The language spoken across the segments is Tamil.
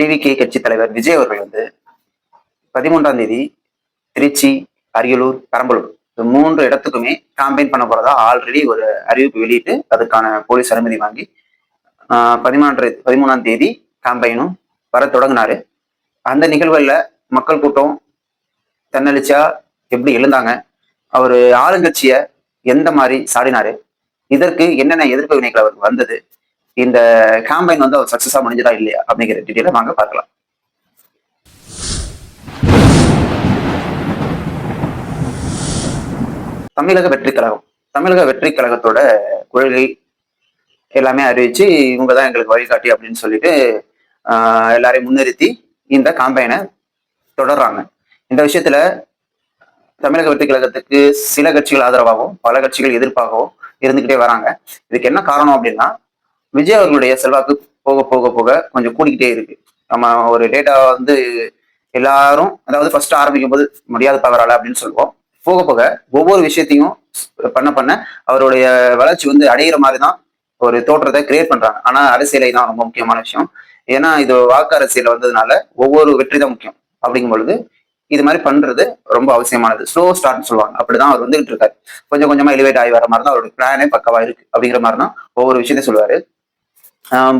டிவிகே கட்சி தலைவர் விஜய் அவர்கள் வந்து பதிமூன்றாம் தேதி திருச்சி அரியலூர் பெரம்பலூர் இந்த மூன்று இடத்துக்குமே கேம்பெயின் பண்ண போறதா ஆல்ரெடி ஒரு அறிவிப்பு வெளியிட்டு அதுக்கான போலீஸ் அனுமதி வாங்கி பதிமூன்று பதிமூணாம் தேதி கேம்பெயினும் வர தொடங்கினாரு. அந்த நிகழ்வுகளில் மக்கள் கூட்டம் தன்னெழுச்சியா எப்படி எழுந்தாங்க அவர் ஆளுங்கட்சியை எந்த மாதிரி சாடினாரு இதற்கு என்னென்ன எதிர்ப்பு வினைகள் அவருக்கு வந்தது இந்த காம்பைன் வந்து அவர் சக்சஸா முடிஞ்சதா இல்லையா அப்படிங்கிற டீட்டெயில வாங்க பார்க்கலாம். தமிழக வெற்றி கழகம். தமிழக வெற்றி கழகத்தோட கொள்கை எல்லாமே அறிவிச்சு இவங்க தான் எங்களுக்கு வழிகாட்டி அப்படின்னு சொல்லிட்டு ஆஹ் எல்லாரையும் முன்னிறுத்தி இந்த காம்பைனை தொடர்றாங்க. இந்த விஷயத்துல தமிழக வெற்றி கழகத்துக்கு சில கட்சிகள் ஆதரவாகவும் பல கட்சிகள் எதிர்ப்பாகவும் இருந்துகிட்டே வராங்க. இதுக்கு என்ன காரணம் அப்படின்னா விஜய் அவர்களுடைய செல்வாக்கு போக போக போக கொஞ்சம் கூடிக்கிட்டே இருக்கு. நம்ம ஒரு டேட்டா வந்து எல்லாரும் அதாவது ஃபர்ஸ்ட் ஆரம்பிக்கும் போது முடியாத பவரால அப்படின்னு சொல்லுவோம். போக போக ஒவ்வொரு விஷயத்தையும் பண்ண பண்ண அவருடைய வளர்ச்சி வந்து அடையிற மாதிரி தான் ஒரு தோற்றத்தை கிரியேட் பண்றாங்க. ஆனா அரசியலை தான் ரொம்ப முக்கியமான விஷயம். ஏன்னா இது வாக்கு அரசியல் வந்ததுனால ஒவ்வொரு வெற்றி தான் முக்கியம் அப்படிங்கும் பொழுது இது மாதிரி பண்றது ரொம்ப அவசியமானது. ஸ்லோ ஸ்டார்ட்னு சொல்லுவாங்க. அப்படிதான் அவர் வந்துகிட்டு இருக்காரு. கொஞ்சம் கொஞ்சமா எலிவேட் ஆகி வர மாதிரி தான் அவருடைய பிளானே பக்கவா இருக்கு அப்படிங்கிற மாதிரி தான் ஒவ்வொரு விஷயத்தையும் சொல்லுவாரு.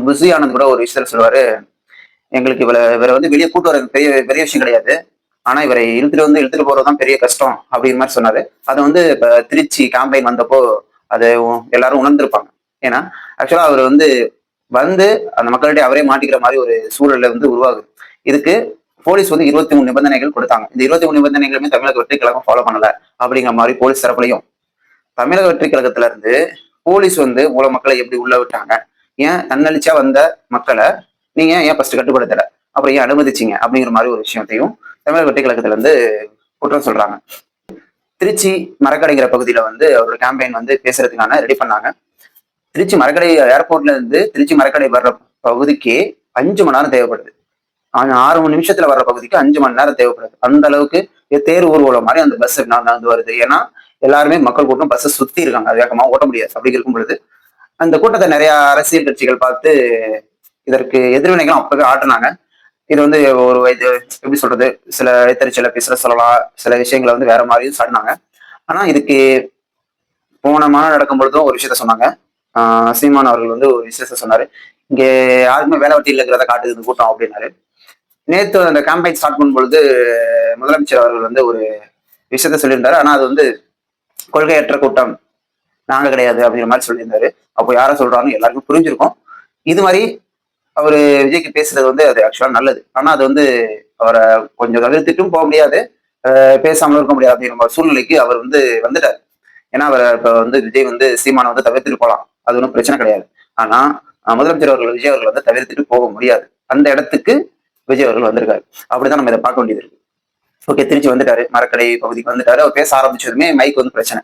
புசி ஆனந்த் கூட ஒரு விஷயத்தில் சொல்லுவார் எங்களுக்கு இவரை இவரை வந்து வெளியே கூட்டு வர பெரிய பெரிய விஷயம் கிடையாது. ஆனா இவரை இழுத்துட்டு வந்து இழுத்துட்டு போறதுதான் பெரிய கஷ்டம் அப்படிங்கிற மாதிரி சொன்னாரு. அதை வந்து இப்ப திருச்சி கேம்பெயின் வந்தப்போ அதை எல்லாரும் உணர்ந்திருப்பாங்க. ஏன்னா ஆக்சுவலா அவர் வந்து வந்து அந்த மக்கள்கிட்ட அவரே மாட்டிக்கிற மாதிரி ஒரு சூழல்ல வந்து உருவாகுது. இதுக்கு போலீஸ் வந்து இருபத்தி மூணு நிபந்தனைகள் கொடுத்தாங்க. இந்த இருபத்தி மூணு நிபந்தனைகளுமே தமிழக வெற்றி கழகம் ஃபாலோ பண்ணல அப்படிங்கிற மாதிரி போலீஸ் தரப்புலையும். தமிழக வெற்றி கழகத்துல இருந்து போலீஸ் வந்து மூல மக்களை எப்படி உள்ள விட்டாங்க? ஏன் தன்னளிச்சா வந்த மக்களை நீங்க ஏன் ஃபர்ஸ்ட் கட்டுப்படுத்தல? அப்புறம் ஏன் அனுமதிச்சீங்க? அப்படிங்கிற மாதிரி ஒரு விஷயத்தையும் தமிழக வெற்றி கழகத்துல இருந்து குற்றம் சொல்றாங்க. திருச்சி மரக்கடைங்கிற பகுதியில வந்து அவரோட கேம்பெயின் வந்து பேசுறதுக்கான ரெடி பண்ணாங்க. திருச்சி மரக்கடை ஏர்போர்ட்ல இருந்து திருச்சி மரக்கடை வர்ற பகுதிக்கு அஞ்சு மணி நேரம் தேவைப்படுது. ஆனா ஆறு மணி நிமிஷத்துல வர்ற பகுதிக்கு அஞ்சு மணி நேரம் தேவைப்படுது. அந்த அளவுக்கு தேர் ஊர்வலம் மாதிரி அந்த பஸ் நடந்து வருது. ஏன்னா எல்லாருமே மக்கள் கூட்டம் பஸ்ஸை சுத்தி இருக்காங்க. அது வேகமா ஓட்ட முடியாது. அப்படி இருக்கும் பொழுது அந்த கூட்டத்தை நிறைய அரசியல் கட்சிகள் பார்த்து இதற்கு எதிர்வினைகள் அப்பவே ஆட்டினாங்க இது வந்து ஒரு இது எப்படி சொல்றது? சில எத்தரிச்சல பேசுற சொல்லலாம். சில விஷயங்களை வந்து வேற மாதிரியும் சாட்டினாங்க ஆனா இதுக்கு போன மாநாடு நடக்கும் பொழுதும் ஒரு விஷயத்த சொன்னாங்க. ஆஹ் சீமான் அவர்கள் வந்து ஒரு விஷயத்த சொன்னாரு. இங்க யாருக்குமே வேலை வட்டி இல்லைங்கிறத காட்டுது இந்த கூட்டம் அப்படின்னாரு. நேத்து அந்த கேம்பெயின் ஸ்டார்ட் பண்ணும் பொழுது முதலமைச்சர் அவர்கள் வந்து ஒரு விஷயத்த சொல்லியிருந்தாரு. ஆனா அது வந்து கொள்கையற்ற கூட்டம். நாங்க கிடையாது அப்படிங்கிற மாதிரி சொல்லியிருந்தாரு. அப்போ யாரை சொல்றாங்க எல்லாருக்கும் புரிஞ்சிருக்கும். இது மாதிரி அவரு விஜய்க்கு பேசுறது வந்து அது ஆக்சுவலா நல்லது. ஆனா அது வந்து அவரை கொஞ்சம் தவிர்த்துட்டும் போக முடியாது. பேசாமல் பேசாமலும் இருக்க முடியாது அப்படிங்கிற ஒரு சூழ்நிலைக்கு அவர் வந்து வந்துட்டார். ஏன்னா அவர் இப்ப வந்து விஜய் வந்து சீமானை வந்து தவிர்த்துட்டு போகலாம். அது ஒன்றும் பிரச்சனை கிடையாது. ஆனா முதலமைச்சர் அவர்கள் விஜய் அவர்கள் வந்து தவிர்த்துட்டு போக முடியாது. அந்த இடத்துக்கு விஜய் அவர்கள் வந்திருக்காரு. அப்படிதான் நம்ம இதை பார்க்க வேண்டியது இருக்கு. ஓகே திருச்சி வந்துட்டாரு. மரக்கடை பகுதிக்கு வந்துட்டாரு. அவர் பேச ஆரம்பிச்சதுமே மைக் வந்து பிரச்சனை.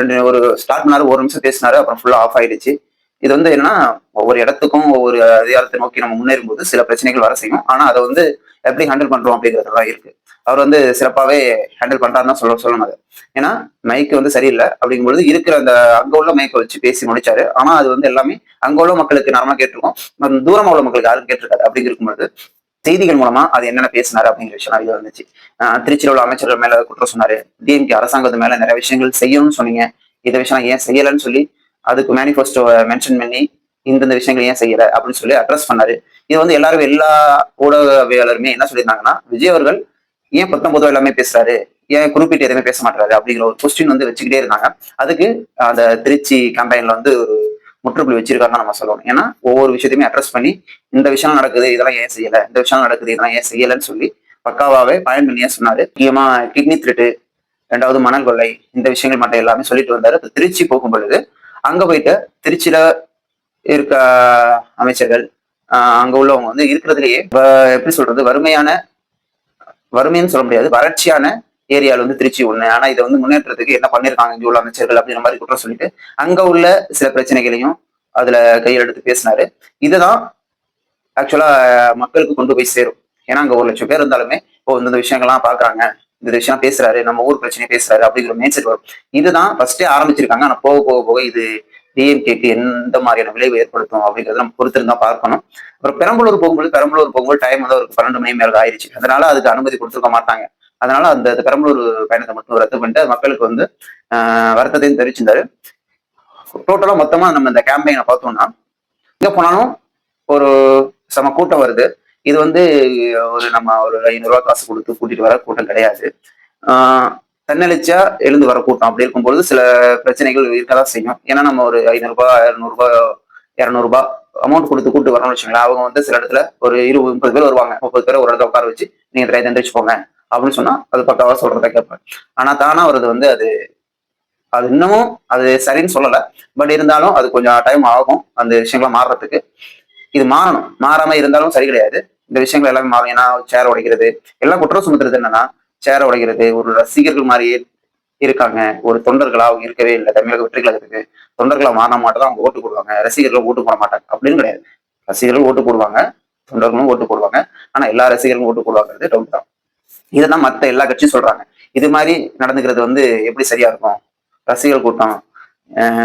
ரெண்டு ஒரு ஸ்டார்ட் பண்ணாரு ஒரு நிமிஷம் பேசினாரு அப்புறம் ஃபுல்லாக ஆஃப் ஆயிடுச்சு. இது வந்து என்னன்னா ஒவ்வொரு இடத்துக்கும் ஒவ்வொரு அதிகாரத்தை நோக்கி நம்ம முன்னேறும் போது சில பிரச்சனைகள் வர செய்யும். ஆனா அதை வந்து எப்படி ஹேண்டில் பண்றோம் அப்படிங்கிறதுலாம் இருக்கு. அவர் வந்து சிறப்பாவே ஹேண்டில் பண்றாருன்னு சொல்ல சொல்லணும் அது. ஏன்னா மைக் வந்து சரியில்லை அப்படிங்கும்பொழுது இருக்கிற அந்த அங்க உள்ள மைக்கை வச்சு பேசி முடிச்சாரு. ஆனா அது வந்து எல்லாமே அங்க உள்ள மக்களுக்கு நார்மலா கேட்டிருக்கோம். தூரமா உள்ள மக்களுக்கு யாரும் கேட்டிருக்காரு அப்படி இருக்கும்பொழுது செய்திகள் மூலமா அது என்னென்ன பேசினாரு அப்படிங்கிற விஷயம் நிறைய வந்துச்சு திருச்சியில் உள்ள அமைச்சர்கள் மேல குற்றம் சொன்னாரு. டிஎம்கே அரசாங்கத்து மேல நிறைய விஷயங்கள் செய்யணும்னு சொன்னீங்க. இந்த விஷயம் ஏன் செய்யலைன்னு சொல்லி அதுக்கு மேனிஃபெஸ்டோ மென்ஷன் பண்ணி இந்தந்த விஷயங்கள் ஏன் செய்யல அப்படின்னு சொல்லி அட்ரஸ் பண்ணாரு. இது வந்து எல்லாரும் எல்லா ஊடகவியாளருமே என்ன சொல்லியிருந்தாங்கன்னா விஜய் அவர்கள் ஏன் பத்தொன்பதோ எல்லாமே பேசுறாரு? ஏன் குறிப்பிட்டு எதுவுமே பேச மாட்டாரு அப்படிங்கிற ஒரு கொஸ்டின் வந்து வச்சுக்கிட்டே இருந்தாங்க. அதுக்கு அந்த திருச்சி கேம்பெயின்ல வந்து ஒரு முற்றுப்புள்ளி வச்சிருக்காங்க நம்ம சொல்லணும். ஏன்னா ஒவ்வொரு விஷயத்தையுமே அட்ரஸ் பண்ணி இந்த விஷயம் நடக்குது இதெல்லாம் ஏன் செய்யல? இந்த விஷயம் நடக்குது இதெல்லாம் ஏன் செய்யலன்னு சொல்லி பக்காவாவே பயன் பண்ணியே சொன்னாரு. முக்கியமா கிட்னி திருட்டு ரெண்டாவது மணல் கொள்ளை இந்த விஷயங்கள் மட்டும் எல்லாமே சொல்லிட்டு வந்தாரு. இப்போ திருச்சி போகும் பொழுது அங்க போயிட்டு திருச்சியில இருக்க அமைச்சர்கள் அங்கே அங்க உள்ளவங்க வந்து இருக்கிறதுலயே எப்படி சொல்றது வறுமையான வறுமைன்னு சொல்ல முடியாது வறட்சியான ஏரியால வந்து திருச்சி ஒன்று ஆனால் இதை வந்து முன்னேற்றத்துக்கு என்ன பண்ணிருக்காங்க இங்கே உள்ள அமைச்சர்கள் அப்படிங்கிற மாதிரி குற்றம் சொல்லிட்டு அங்கே உள்ள சில பிரச்சனைகளையும் அதில் கையில் எடுத்து பேசினாரு. இதுதான் ஆக்சுவலாக மக்களுக்கு கொண்டு போய் சேரும். ஏன்னா அங்கே ஒரு லட்சம் பேர் இருந்தாலுமே இப்போ இந்த விஷயங்கள்லாம் பார்க்குறாங்க இந்த விஷயம் பேசுறாரு. நம்ம ஊர் பிரச்சனையை பேசுறாரு அப்படிங்கிற மைண்ட் செட் வரும். இதுதான் ஃபர்ஸ்டே ஆரம்பிச்சிருக்காங்க. ஆனால் போக போக போக இது டிஎம்கேக்கு எந்த மாதிரியான விளைவு ஏற்படுத்தும் அப்படிங்கிறத நம்ம பொறுத்திருந்தா பார்க்கணும். அப்புறம் பெரம்பலூர் போகும்போது பெரம்பலூர் போகும்போது டைம் வந்து ஒரு பன்னெண்டு மணி மேலே ஆயிடுச்சு. அதனால அதுக்கு அனுமதி கொடுத்துருக்க மாட்டாங்க. அதனால அந்த பெரம்பலூர் பயணத்தை மட்டும் ரத்து பண்ணிட்டு மக்களுக்கு வந்து வருத்தத்தையும் தெரிவிச்சிருந்தாரு. டோட்டலா மொத்தமா நம்ம இந்த கேம்பெயினை பார்த்தோம்னா எங்க போனாலும் ஒரு செம கூட்டம் வருது. இது வந்து ஒரு நம்ம ஒரு ஐநூறுரூவா காசு கொடுத்து கூட்டிட்டு வர கூட்டம் கிடையாது. தன்னெழுச்சியா எழுந்து வர கூட்டம் அப்படி இருக்கும்பொழுது சில பிரச்சனைகள் இருக்கதான் செய்யும். ஏன்னா நம்ம ஒரு ஐநூறுரூபா இரநூறுபா இரநூறுபா அமௌண்ட் கொடுத்து கூட்டு வரணும்னு வச்சுங்களேன் அவங்க வந்து சில இடத்துல ஒரு இருபது முப்பது பேர் வருவாங்க. முப்பது பேர் ஒரு இடத்துல உட்கார வச்சு நீங்க திரை தண்டிச்சு போங்க அப்படின்னு சொன்னா அது பக்காவா சொல்றத கேட்பேன் ஆனா தானா வருது வந்து அது அது இன்னமும் அது சரின்னு சொல்லல. பட் இருந்தாலும் அது கொஞ்சம் டைம் ஆகும் அந்த விஷயங்களை மாறுறதுக்கு. இது மாறணும். மாறாம இருந்தாலும் சரி கிடையாது. இந்த விஷயங்கள் எல்லாமே மாறும். ஏன்னா சேர் உடைக்கிறது எல்லாம் குற்றம் சுமத்துறது என்னன்னா சேர உடைக்கிறது ஒரு ரசிகர்கள் மாதிரியே இருக்காங்க. ஒரு தொண்டர்களா அவங்க இருக்கவே இல்லை. தமிழக வெற்றி கழகத்துக்கு தொண்டர்களா மாற தான் அவங்க ஓட்டு போடுவாங்க. ரசிகர்கள் ஓட்டு போட மாட்டாங்க. அப்படின்னு கிடையாது. ரசிகர்கள் ஓட்டு போடுவாங்க. தொண்டர்களும் ஓட்டு போடுவாங்க. ஆனா எல்லா ரசிகர்களும் ஓட்டு போடுவாங்கிறது டவுட் தான். இதுதான் மத்த எல்லா கட்சியும் சொல்றாங்க. இது மாதிரி நடந்துக்கிறது வந்து எப்படி சரியா இருக்கும்? ரசிகர்கள் கூட்டம்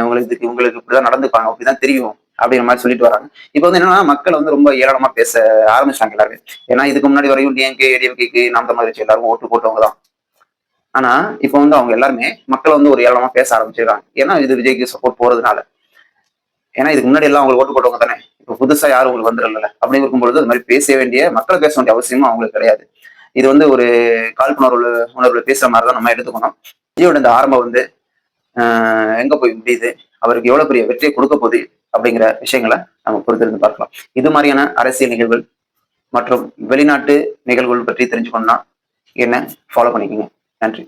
உங்களுக்கு இதுக்கு உங்களுக்கு இப்படிதான் நடந்துப்பாங்க. அப்படிதான் தெரியும். அப்படிங்கிற மாதிரி சொல்லிட்டு வராங்க. இப்போ வந்து என்னன்னா மக்கள் வந்து ரொம்ப ஏளனமா பேச ஆரம்பிச்சிட்டாங்க எல்லாருமே. ஏன்னா இதுக்கு முன்னாடி வரையும் டிஎம்கே ஏடிஎம்கேக்கு நாம் தமிழ் கட்சி எல்லாரும் ஓட்டு போட்டவங்க தான் ஆனா இப்போ வந்து அவங்க எல்லாருமே மக்கள் வந்து ஒரு ஏளனமா பேச ஆரம்பிச்சிருக்காங்க. ஏன்னா இது விஜய்க்கு சப்போர்ட் போறதுனால. ஏன்னா இதுக்கு முன்னாடி எல்லாம் அவங்களுக்கு ஓட்டு போட்டவங்க தானே. இப்போ புதுசா யாரும் உங்களுக்கு வந்துடல அப்படி இருக்கும்பொழுது அது மாதிரி பேச வேண்டிய மக்களை பேச வேண்டிய அவசியமும் அவங்களுக்கு கிடையாது. இது வந்து ஒரு காழ்ப்புணர்வு உணர்வுல பேசுற மாதிரி தான் நம்ம எடுத்துக்கணும். விஜயோட இந்த ஆரம்பம் வந்து எங்க போய் முடியுது? அவருக்கு எவ்வளவு பெரிய வெற்றியை கொடுக்க போகுது? அப்படிங்கிற விஷயங்களை நம்ம பொறுத்திருந்து பார்க்கலாம். இது மாதிரியான அரசியல் நிகழ்வுகள் மற்றும் வெளிநாட்டு நிகழ்வுகள் பற்றி தெரிஞ்சுக்கணும்னா என்ன? ஃபாலோ பண்ணிக்கோங்க. நன்றி